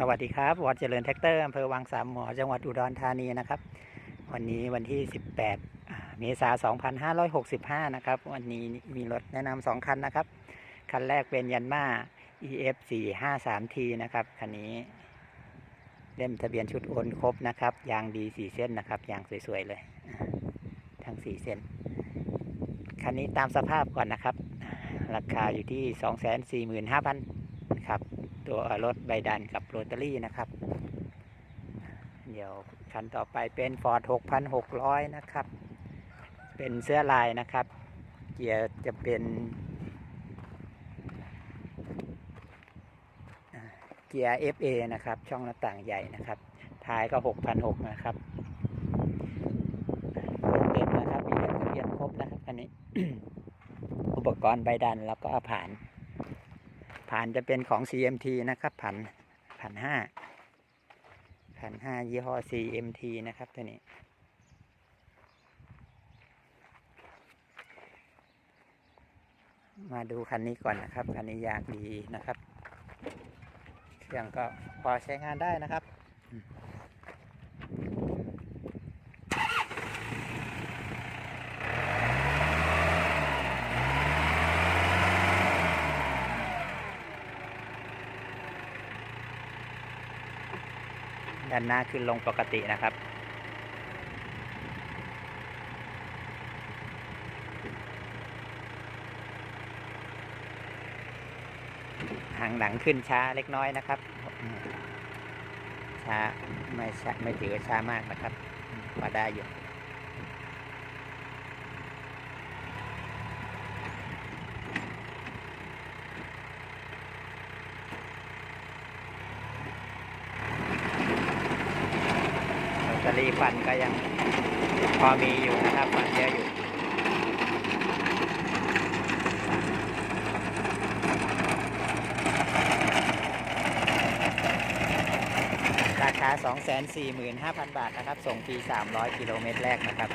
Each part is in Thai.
สวัสดีครับวอดเจริญแท็กเตอร์อำเภอวังสามหมอจังหวัดอุดรธานีนะครับ วันนี้วันที่ 18 เมษายน 2565 นะครับ วันนี้มีรถแนะนำสองคันนะครับ คันแรกเป็นยันมา EF 453T นะครับ คันนี้ เล่มทะเบียนชุดโอนครบนะครับ ยางดี 4 เส้นนะครับ ยางสวย ๆ เลย ทั้ง 4 เส้น คันนี้ตามสภาพก่อนนะครับ ราคาอยู่ที่ 245,000ครับ ตัวรถใบดันกับโรตารี่นะครับ เดี๋ยวคันต่อไปเป็น Ford 6,600 นะครับ เป็นเสื้อลายนะครับ เกียร์จะเป็น เกียร์ FA นะครับ ช่องหน้าต่างใหญ่นะครับ ท้ายก็ 6,600 นะครับเต็มนะครับ มีเล่มทะเบียนครบนะครับ อันนี้ อุปกรณ์ใบดันแล้วก็ผ่าน ผ่านจะเป็นของ CMT นะครับผ่านผ่านห้าผ่านห้ายี่ห้อ CMT นะครับตัวนี้ มาดูคันนี้ก่อนนะครับคันนี้ยากดีนะครับ เครื่องก็พอใช้งานได้นะครับ ด้านหน้าขึ้นลงปกตินะครับ หางหลังขึ้นช้าเล็กน้อยนะครับ ช้าไม่ช้าไม่ถือว่าช้ามากนะครับมพอได้อยู่ แบตเตอ รีฟันก็ยังพอมีอยู่นะครับฟันเยอะอยู่ราคา 245,000 บาทนะครับ ส่งฟรี300 กิโลเมตรแรกนะครับ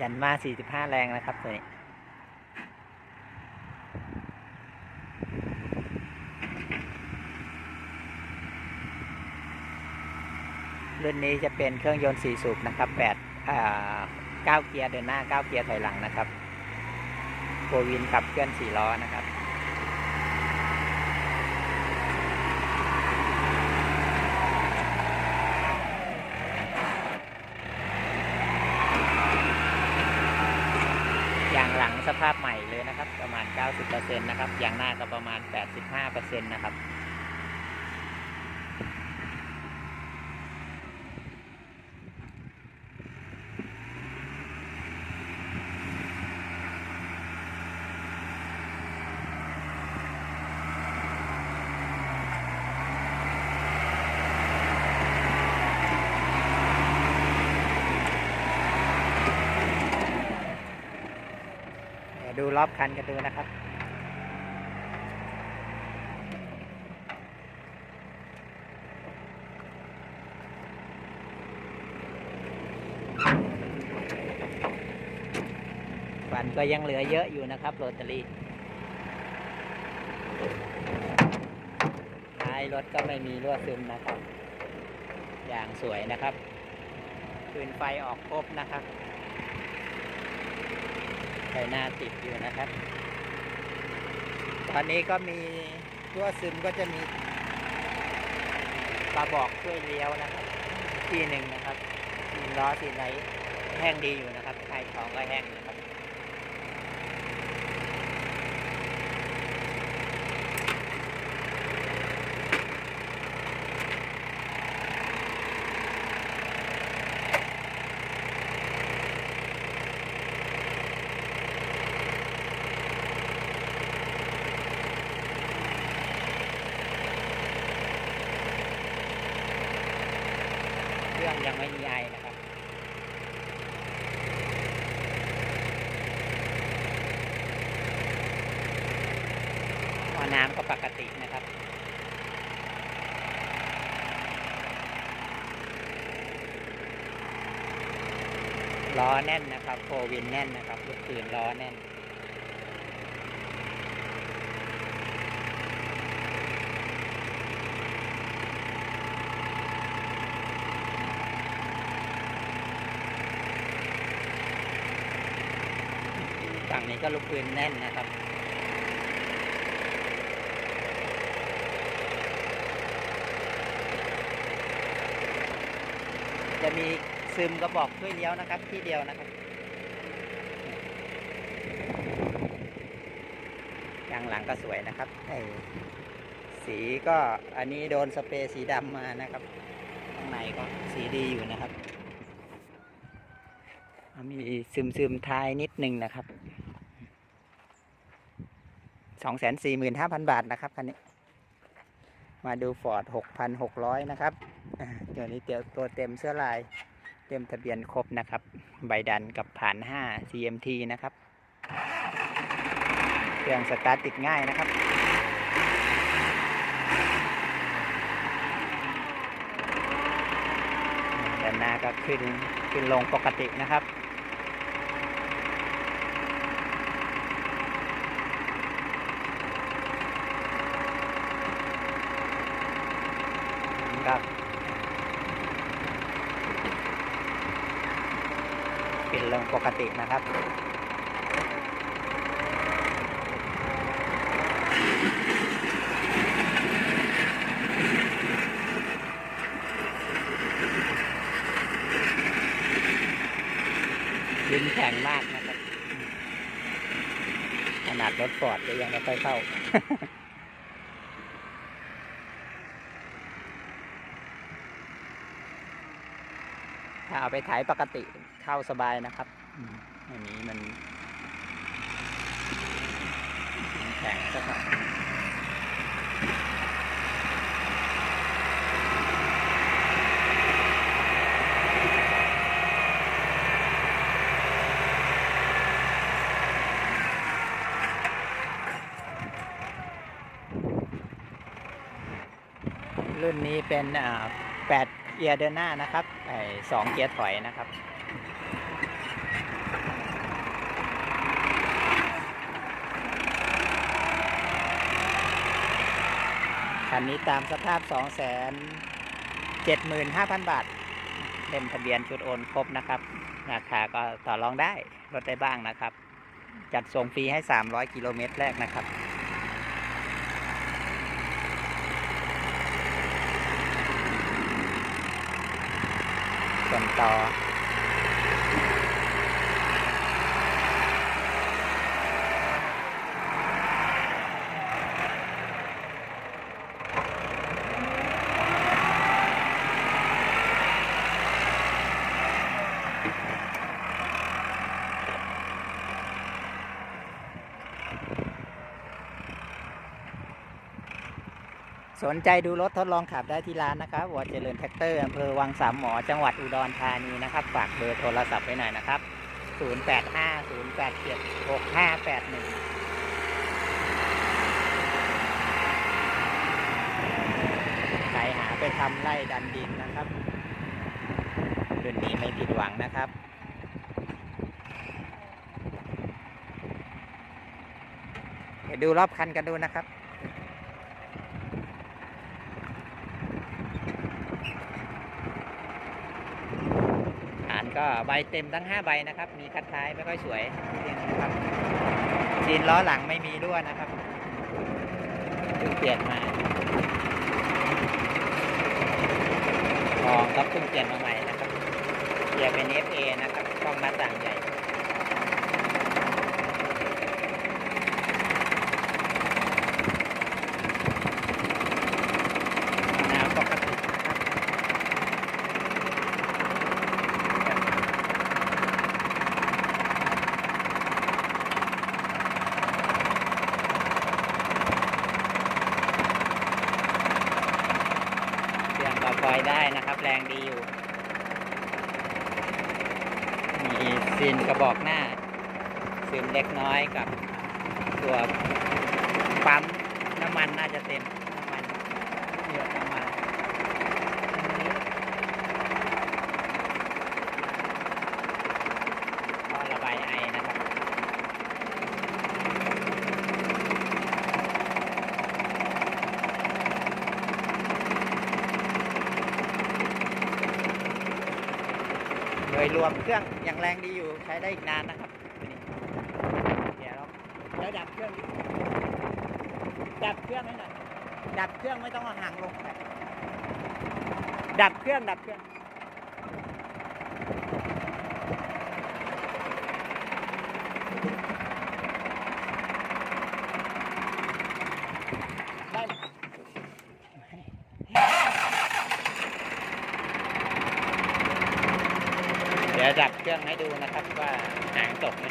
ยันมา45แรงนะครับตัวนี้รุ่นนี้จะเป็นเครื่องยนต์4สูบนะครับ8อ่า9เกียร์เดินหน้า9เกียร์ถอยหลังนะครับโฟวินขับเคลื่อน4ล้อนะครับ ยางหลัง สภาพใหม่เลยนะครับ ประมาณ 90%นะครับยางหน้าก็ประมาณ 85%นะครับ ยวดูรอบคันกันดูนะครับฟันก็ยังเหลือเยอะอยู่นะครับโรตารี่ท้ายรถก็ไม่มีรั่วซึมนะครับ อย่างสวยนะครับคืนไฟออกครบนะครับ ไฟหน้าติดอยู่นะครับ ตอนนี้ก็มีตัวซึมก็จะมีปลาบอกช่วยเลี้ยวนะครับ ที่หนึ่งนะครับสีล้อสีไหนแห้งดีอยู่นะครับไข่ของก็แห้ง ยังยังไม่มีไอนะครับพอน้ำก็ปกตินะครับล้อแน่นนะครับโฟวินแน่นนะครับลูกตื่นล้อแน่น ก็ลูกปืนแน่นนะครับจะมีซึมกระบอกช่วยเลี้ยวนะครับ ที่เดียวนะครับยางหลังก็สวยนะครับไอ้สีก็อันนี้โดนสเปรย์สีดำมานะครับ ข้างในก็สีดีอยู่นะครับ มีซึมซึมๆท้ายนิดนึงนะครับ สองแสนสี่หมื่นห้าพันบาทนะครับคันนี้ มาดูฟอร์ดหกพันหกร้อยนะครับเดี๋ยวนี้เจอตัวเต็มเสื้อลาย เต็มทะเบียนครบนะครับ ใบดันกับผ่าน5 CMT นะครับ เครื่องสตาร์ทติดง่ายนะครับด้านหน้าก็ขึ้นขึ้นลงปกตินะครับ ขึ้นลงปกตินะครับดินแข็งมากนะครับ ขนาดรถฟอร์ดก็ยังไม่ค่อยเข้า ถ้าเอาไปถ่ายปกติเข้าสบายนะครับอืมอันนี้มันมันแข็งสักหน่อยรุ่นนี้เป็นอ่า8เกียร์เดินหน้านะครับไอ้ สองเกียร์ถอยนะครับ คันนี้ตามสภาพ2 7 5 0 0 0บาทเต็มทะเบียนชุดโอนครบนะครับ ราคาก็ต่อรองได้ลดได้บ้างนะครับ จัดส่งฟรีให้ 300 กิโลเมตรแรกนะครับ ส่วนต่อ สนใจดูรถทดลองขับได้ที่ร้านนะครับวอเจริญแท็กเตอร์อำเภอวังสามหมอ จังหวัดอุดรธานีนะครับ ฝากเบอร์โทรศัพท์ไว้หน่อยนะครับ 0850876581ใครหาไปทำไร่ดันดินนะครับรุ่นนี้ไม่ผิดหวังนะครับเดี๋ยวดูรอบคันกันดูนะครับ ฐาน ก็ใบเต็มทั้ง 5 ใบนะครับ มีคัดท้ายไม่ค่อยสวยนะครับจีนล้อหลังไม่มีรั่วนะครับจึงเปลี่ยนมาทองก็เพิ่งเปลี่ยนมาใหม่นะครับเปลี่ยนเป็น FA นะครับกล้องหน้าต่างใหญ่ น้ำปกตินะครับ เครื่องก็คอย ได้นะครับ แรงดีอยู่ มีซีนกระบอกหน้าซึมเล็กน้อยกับตัวปั๊มน้ำมันน่าจะเต็มน้ำมันเยอะน้ำมันท่อระบายไอนะครับ โดยรวมเครื่องยังแรงดีอยู่ใช้ได้อีกนานนะครับนี้เดี๋ยวเราเดี๋ยวดับเครื่องดับเครื่องให้หน่อยดับเครื่องไม่ต้องเอาห่างลงดับเครื่องดับเครื่องได้ไหมเดี๋ ยวดับเครื่องให้ดูนะครับว่าหางตกไหม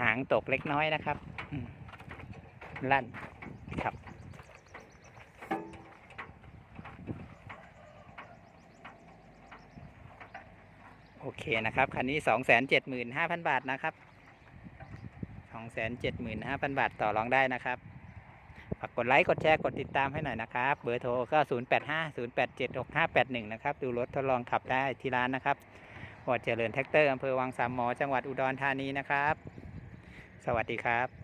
หางตกเล็กน้อยนะครับ ลั่นครับ โอเคนะครับคันนี้สองแสนเจ็ดหมื่นห้าพันบาทนะครับสองแสนเจ็ดหมื่นห้าพันบาทต่อรองได้นะครับฝากกดไลค์กดแชร์กดติดตามให้หน่อยนะครับ เบอร์โทรก็ศูนย์แปดห้าศูนย์แปดเจ็ดหกห้าแปดหนึ่งนะครับ ดูรถทดลองขับได้ที่ร้านนะครับวอดเจริญแท็กเตอร์อำเภอวังสามหมอจังหวัดอุดรธานีนะครับ สวัสดีครับ